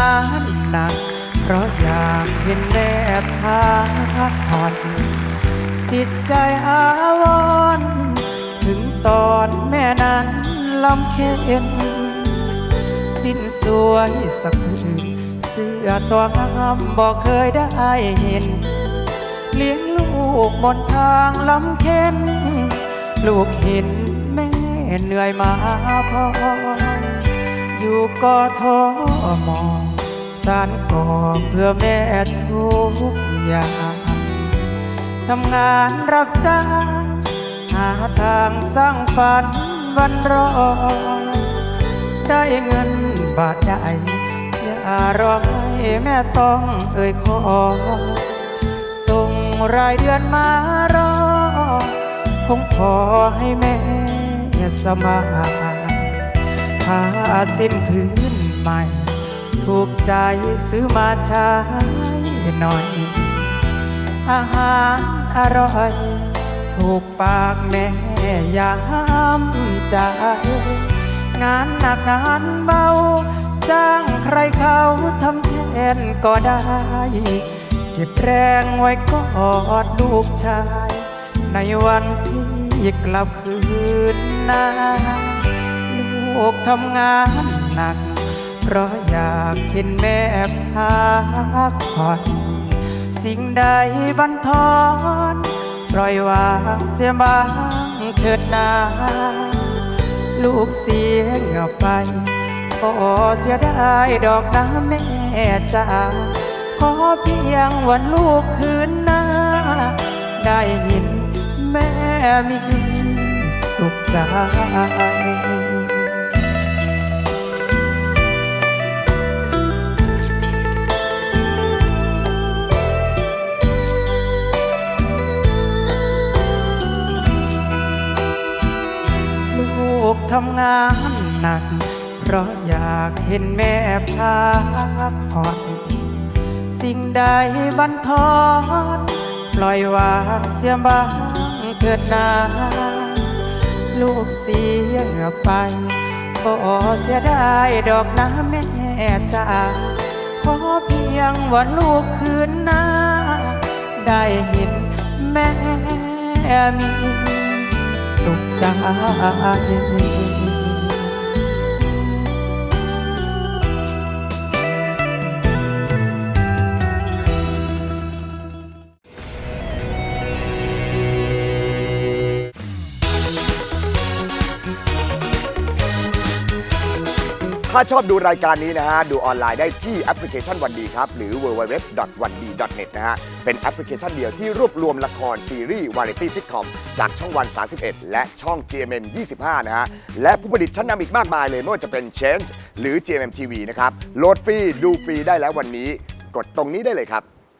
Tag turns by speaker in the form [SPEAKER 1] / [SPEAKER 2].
[SPEAKER 1] า
[SPEAKER 2] นหนัก เพราะอยากเห็นแม่พักผ่อน จิตใจอาวรถึงตอนแม่นั้นลำเค็นสิ้นสวยสักผืนเสื้อตัวงามบอกเคยได้เห็น เลี้ยงลูกบนทางลำเค็นลูกเห็นแม่เหนื่อยมาพออยู่กอทม สานก่อเพื่อแม่ทุกอย่างทำงานรับจ้างหาทางสร้างฝันวันรอ ได้เงินบาทใดอย่ารอให้แม่ต้องเอ่ยขอ ส่งรายเดือนมารอ คงพอให้แม่สมายผ้าสิ้นพื้นใหม่ ถูกใจซื้อมาใช้หน่อย อาหารอร่อย ถูกปากแม่ยามใจงานหนักงานเบา จ้างใครเขาทำแทนก็ได้ เก็บแรงไว้กอดลูกชาย ในวันที่กลับคืนนาลูกทำงานหนัก เพราะอยากเห็นแม่พักผ่อนสิ่งใดบันทอนปล่อยวางเสียบ้างเถิดนา ลูกเสียเหงื่อไปขอเสียได้ดอกน้ำแม่จ้าขอเพียงวันลูกคืนหน้า ได้เห็นแม่มีสุขใจ ทำงานหนัก เพราะอยากเห็นแม่พักผ่อนสิ่งใดบันทอนปล่อยวางเสียบ้างเถิดนาลูกเสียเหงื่อไปบ่เสียได้ดอกน้ำแม่จ้าขอเพียงวันลูกคืนหน้า ได้เห็นแม่มีสุขใจ
[SPEAKER 3] ถ้าชอบดูรายการนี้นะฮะ ดูออนไลน์ได้ที่แอปพลิเคชันวันดีครับ หรือ www.1d.net นะฮะ เป็นแอปพลิเคชันเดียวที่รวบรวมละคร ซีรีส์ วาไรตี้ซิทคอม จากช่องวัน 31 และช่อง GMM 25 นะฮะ และผู้ผลิตชั้นนำอีกมากมายเลย ไม่ว่าจะเป็น Change หรือ GMM TV นะครับ โหลดฟรี ดูฟรีได้แล้ววันนี้ กดตรงนี้ได้เลยครับ